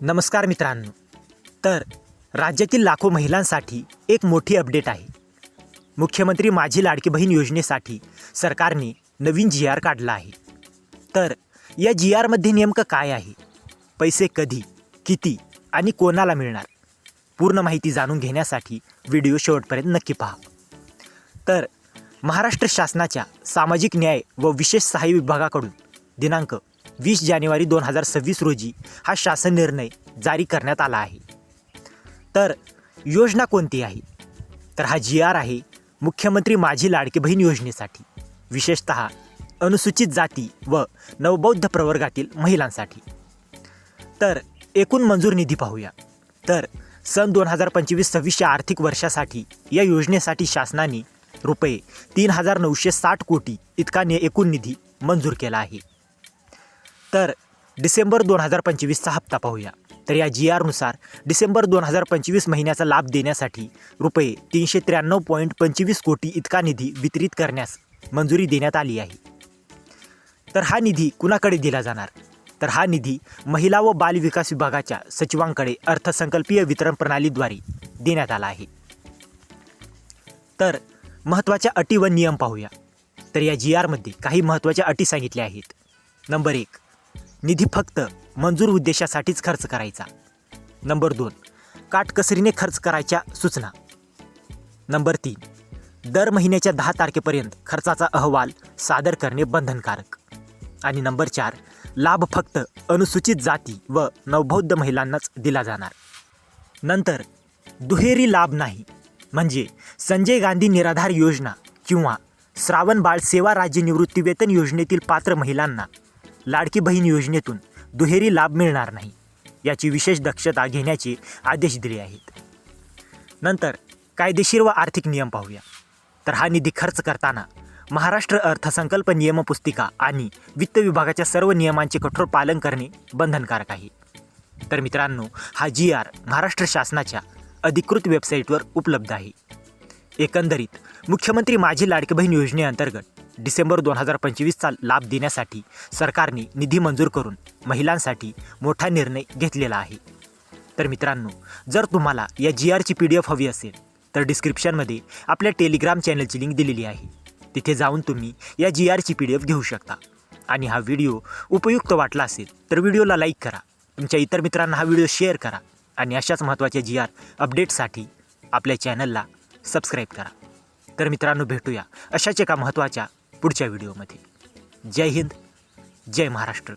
नमस्कार मित्रांनो. तर राज्यातील लाखो महिलांसाठी एक मोठी अपडेट आहे. मुख्यमंत्री माझी लाडकी बहीण योजनेसाठी सरकारने नवीन जी आर काढला आहे. तर या जी आरमध्ये नेमकं काय आहे? पैसे कधी किती आणि कोणाला मिळणार? पूर्ण माहिती जाणून घेण्यासाठी व्हिडिओ शेवटपर्यंत नक्की पहा. तर महाराष्ट्र शासनाच्या सामाजिक न्याय व विशेष सहाय्य विभागाकडून दिनांक वीस जानेवारी दोन हजार सव्वीस रोजी हा शासन निर्णय जारी करण्यात आला आहे. तर योजना कोणती आहे? तर हा जी आर आहे मुख्यमंत्री माझी लाडकी बहीण योजनेसाठी विशेषत अनुसूचित जाती व नवबौद्ध प्रवर्गातील महिलांसाठी. तर एकूण मंजूर निधी पाहूया. तर सन दोन हजार पंचवीस सव्वीसच्या आर्थिक वर्षासाठी या योजनेसाठी शासनाने रुपये तीन हजार नऊशे साठ कोटी इतका ने एकूण निधी मंजूर केला आहे. तर डिसेंबर दोन हजार पंचवीसचा हप्ता पाहूया. तर या जी आरनुसार डिसेंबर दोन हजार पंचवीस महिन्याचा लाभ देण्यासाठी रुपये तीनशे त्र्याण्णव पॉईंट पंचवीस कोटी इतका निधी वितरित करण्यास मंजुरी देण्यात आली आहे. तर हा निधी कुणाकडे दिला जाणार? तर हा निधी महिला व बाल विकास विभागाच्या सचिवांकडे अर्थसंकल्पीय वितरण प्रणालीद्वारे देण्यात आला आहे. तर महत्त्वाच्या अटी व नियम पाहूया. तर या जी आरमध्ये काही महत्त्वाच्या अटी सांगितल्या आहेत. नंबर एक निधी फक्त मंजूर उद्देशासाठीच खर्च करायचा. नंबर दोन काटकसरीने खर्च करायच्या सूचना. नंबर तीन दर महिन्याच्या दहा तारखेपर्यंत खर्चाचा अहवाल सादर करणे बंधनकारक. आणि नंबर चार लाभ फक्त अनुसूचित जाती व नवबौद्ध महिलांनाच दिला जाणार. नंतर दुहेरी लाभ नाही म्हणजे संजय गांधी निराधार योजना किंवा श्रावण बाळ सेवा राज्य निवृत्तीवेतन योजनेतील पात्र महिलांना लाडकी बहीण योजनेतून दुहेरी लाभ मिळणार नाही याची विशेष दक्षता घेण्याचे आदेश दिले आहेत. नंतर कायदेशीर व आर्थिक नियम पाहूया. तर हा निधी खर्च करताना महाराष्ट्र अर्थसंकल्प नियमपुस्तिका आणि वित्त विभागाच्या सर्व नियमांचे कठोर पालन करणे बंधनकारक आहे. तर मित्रांनो हा जी आर महाराष्ट्र शासनाच्या अधिकृत वेबसाईटवर उपलब्ध आहे. एकंदरीत मुख्यमंत्री माझी लाडकी बहीण योजनेअंतर्गत डिसेंबर दोन हजार पंचवीसचा लाभ देण्यासाठी सरकारने निधी मंजूर करून महिलांसाठी मोठा निर्णय घेतलेला आहे. तर मित्रांनो जर तुम्हाला या जी आरची पी डी एफ हवी असेल तर डिस्क्रिप्शनमध्ये आपल्या टेलिग्राम चॅनलची लिंक दिलेली आहे. तिथे जाऊन तुम्ही या जी आरची पी डी एफ घेऊ शकता. आणि हा व्हिडिओ उपयुक्त वाटला असेल तर व्हिडिओला लाईक करा. तुमच्या इतर मित्रांना हा व्हिडिओ शेअर करा. आणि अशाच महत्त्वाच्या जी आर अपडेटसाठी आपल्या चॅनलला सबस्क्राईब करा. तर मित्रांनो भेटूया अशाच एका महत्त्वाच्या पुढच्या व्हिडिओमध्ये. जय हिंद जय महाराष्ट्र.